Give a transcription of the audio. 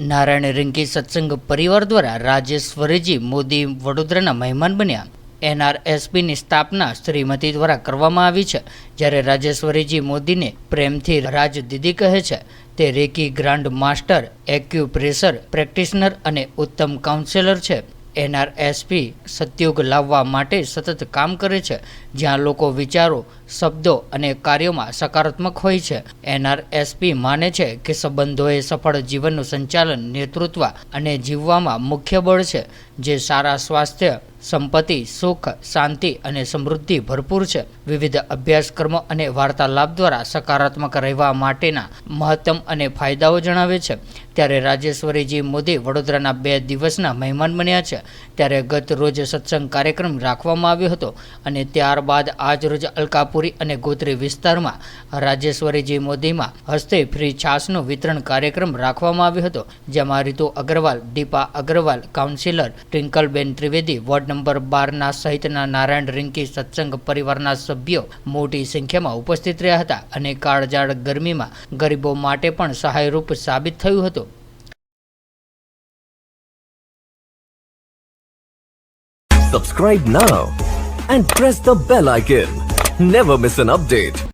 નારાયણ રિંકી સત્સંગ પરિવાર દ્વારા રાજેશ્વરીજી મોદી વડોદરાના મહેમાન બન્યા. એનઆરએસપીની સ્થાપના શ્રીમતી દ્વારા કરવામાં આવી છે. જ્યારે રાજેશ્વરીજી મોદીને પ્રેમથી રાજ દીદી કહે છે, તે reiki grand master, acupressure, practitioner અને ઉત્તમ કાઉન્સેલર છે. એનઆરએસપી સત્યુગ લાવવા માટે સતત કામ કરે છે, જ્યાં લોકો વિચારો, શબ્દો અને કાર્યોમાં સકારાત્મક હોય છે. એનઆરએસપી માને છે કે સંબંધોએ સફળ જીવનનું સંચાલન, નેતૃત્વ અને જીવવામાં મુખ્ય બળ છે. જે સારા સ્વાસ્થ્ય, સંપત્તિ, સુખ, શાંતિ અને સમૃદ્ધિ ભરપૂર છે. વિવિધ અભ્યાસક્રમો અને વાર્તાલાપ દ્વારા સકારાત્મક રહેવા માટેના મહત્તમ અને ફાયદાઓ જણાવે છે. ત્યારે રાજેશ્વરીજી મોદી વડોદરાના બે દિવસના મહેમાન બન્યા છે. ત્યારે ગત રોજ સત્સંગ કાર્યક્રમ રાખવામાં આવ્યો હતો અને ત્યારબાદ આજ રોજ અલકાપુરી અને ગોત્રી વિસ્તારમાં રાજેશ્વરીજી મોદીમાં હસ્તે ફ્રી છાસનો વિતરણ કાર્યક્રમ રાખવામાં આવ્યો હતો. જેમાં રીતુ અગ્રવાલ, દીપા અગ્રવાલ, કાઉન્સિલર ટ્વિંકલબેન ત્રિવેદી વોર્ડ નંબર બારના સહિતના નારાયણ રિંકી સત્સંગ પરિવારના સભ્યો મોટી સંખ્યામાં ઉપસ્થિત રહ્યા હતા અને કાળજાળ ગરમીમાં ગરીબો માટે પણ સહાયરૂપ સાબિત થયું હતું Subscribe now and press the bell icon. Never miss an update.